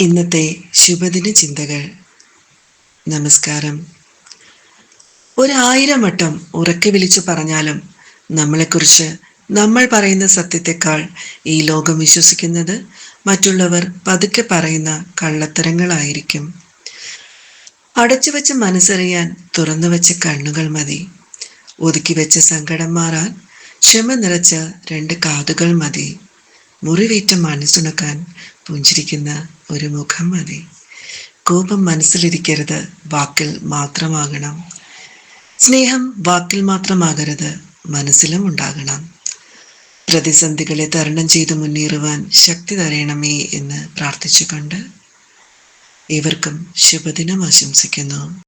ഇന്നത്തെ ശുഭദിന ചിന്തകൾ. നമസ്കാരം. ഒരായിരം വട്ടം ഉറക്കെ വിളിച്ചു പറഞ്ഞാലും നമ്മളെക്കുറിച്ച് നമ്മൾ പറയുന്ന സത്യത്തെക്കാൾ ഈ ലോകം വിശ്വസിക്കുന്നത് മറ്റുള്ളവർ പതുക്കെ പറയുന്ന കള്ളത്തരങ്ങളായിരിക്കും. അടച്ചു വെച്ച മനസ്സറിയാൻ തുറന്നു വെച്ച കണ്ണുകൾ മതി. ഒതുക്കി വെച്ച സങ്കടം മാറാൻ ക്ഷമ നിറച്ച രണ്ട് കാതുകൾ മതി. മുറിവേറ്റ മനസ്സുണക്കാൻ പുഞ്ചിരിക്കുന്ന ഒരു മുഖം മതി. കോപം മനസ്സിലിരിക്കരുത് വാക്കിൽ മാത്രമാകണം. സ്നേഹം വാക്കിൽ മാത്രമാകരുത് മനസ്സിലും ഉണ്ടാകണം. പ്രതിസന്ധികളെ തരണം ചെയ്ത് മുന്നേറുവാൻ ശക്തി തരയണമേ എന്ന് പ്രാർത്ഥിച്ചുകൊണ്ട് ഏവർക്കും ശുഭദിനം ആശംസിക്കുന്നു.